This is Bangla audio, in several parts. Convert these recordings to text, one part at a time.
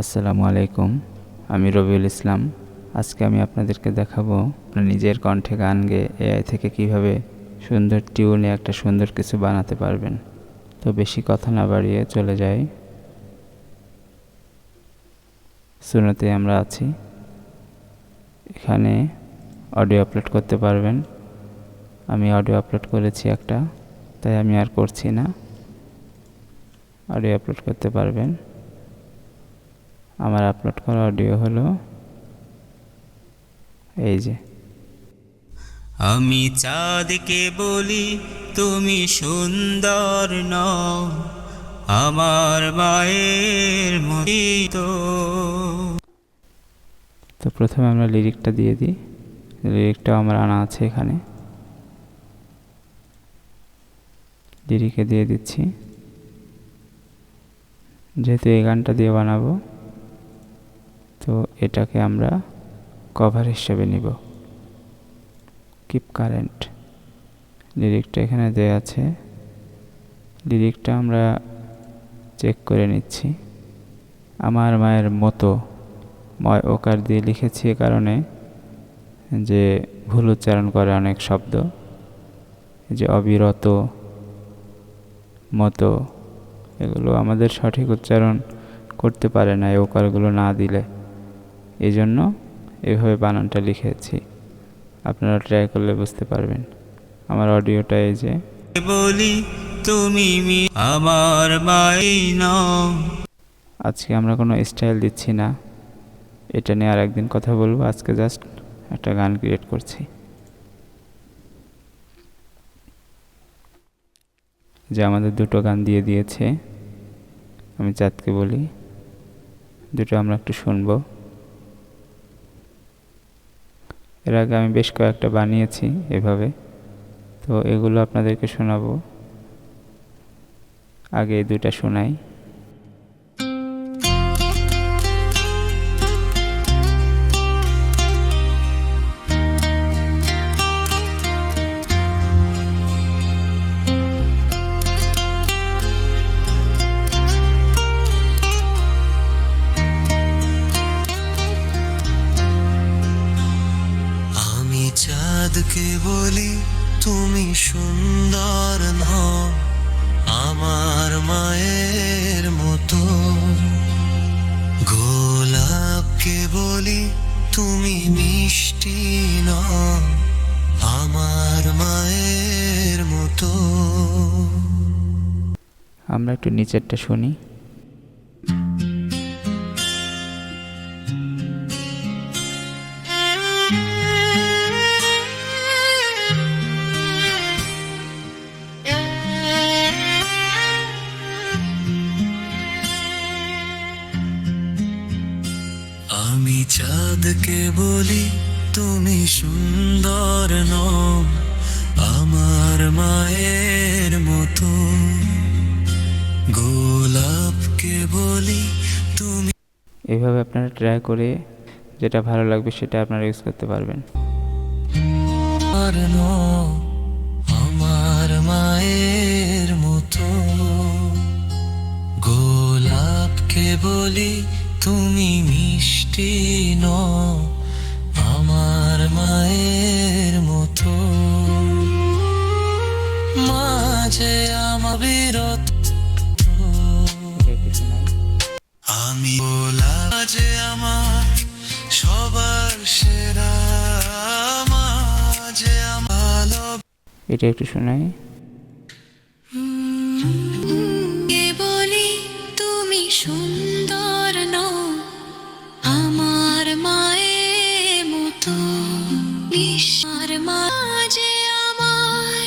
আসসালামু আলাইকুম, আমি রবিউল ইসলাম। আজকে আমি আপনাদেরকে দেখাবো আপনার নিজের কণ্ঠে গান গেয়ে এআই থেকে কীভাবে সুন্দর টিউনে একটা সুন্দর কিছু বানাতে পারবেন। তো বেশি কথা না বাড়িয়ে চলে যাই। শুনোতে আমরা আছি। এখানে অডিও আপলোড করতে পারবেন। আমি অডিও আপলোড করেছি একটা, তাই আমি আর করছি না। অডিও আপলোড করতে পারবেন। আমার আপলোড করা অডিও হলো এই যে। আমি চাঁদকে বলি তুমি সুন্দর নও আমার মায়ের মতো তো প্রথমে আমরা লিরিকটা দিয়ে দিই। লিরিকটাও আমার আনা আছে এখানে। লিরিকে দিয়ে দিচ্ছি। যেহেতু এই গানটা দিয়ে বানাবো তো এটাকে আমরা কভার হিসেবে নিব। কিপ কারেন্ট লিরিকটা এখানে দেওয়া আছে। লিরিকটা আমরা চেক করে নিচ্ছি। আমার মায়ের মতো ময় ওকার দিয়ে লিখেছি এ কারণে যে ভুল উচ্চারণ করে অনেক শব্দ। যে অবিরত মতো এগুলো আমাদের সঠিক উচ্চারণ করতে পারে না এই ওকারগুলো না দিলে। এই জন্য এভাবে বানানটা লিখেছি। আপনারা ট্রাই করলে বুঝতে পারবেন। আমার অডিওটা এই যে। বলি তুমি আমার আজকে আমরা কোনো স্টাইল দিচ্ছি না। এটা নিয়ে আর একদিন কথা বলব। আজকে জাস্ট একটা গান ক্রিয়েট করছি। যে আমাদের দুটো গান দিয়ে দিয়েছে। আমি চাঁদকে বলি। দুটো আমরা একটু শুনব। এর আগে আমি বেশ কয়েকটা বানিয়েছি এভাবে। তো এগুলো আপনাদেরকে শোনাবো। আগে দুটা শোনাই। চাঁদকে বলি তুমি সুন্দর আমার মায়ের মতো। গোলাপকে বলি তুমি মিষ্টি নও, আমার মায়ের মতো। আমরা একটু নিচেরটা শুনি। চাঁদকে বলি তুমি সুন্দর নও আমার মায়ের মতো। গোলাপকে বলি তুমি এভাবে আপনারা ট্রাই করে যেটা ভালো লাগবে সেটা আপনারা ইউজ করতে পারবেন। আর নও। মিষ্টি নও আমার মায়ের মতো মাঝে আমার বিরত। আমি মাঝে আমার সবার সেরা, মাঝে আমার এটা একটু শোনাই আমার মায়ের মতো নিশার মাঝে আমার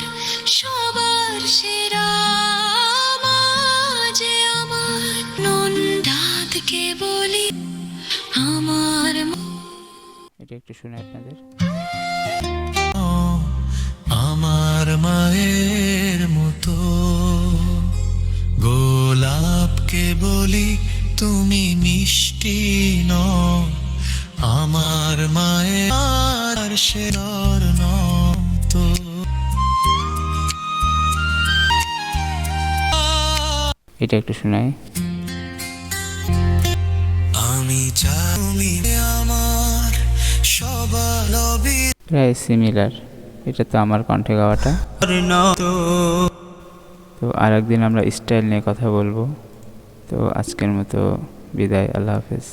সবার সেরা মাঝে আমার। নন্দাতকে বলি আমার এটা একটু শুনে আপনাদের। তো এটা একটু শোনাই। আমি তুমি আমার সবার প্রায় সিমিলার এটা তো আমার কণ্ঠে গাওয়াটা। তো আরেকদিন আমরা স্টাইল নিয়ে কথা বলব। তো আজকের মতো বিদায় আল্লাহ হাফেজ।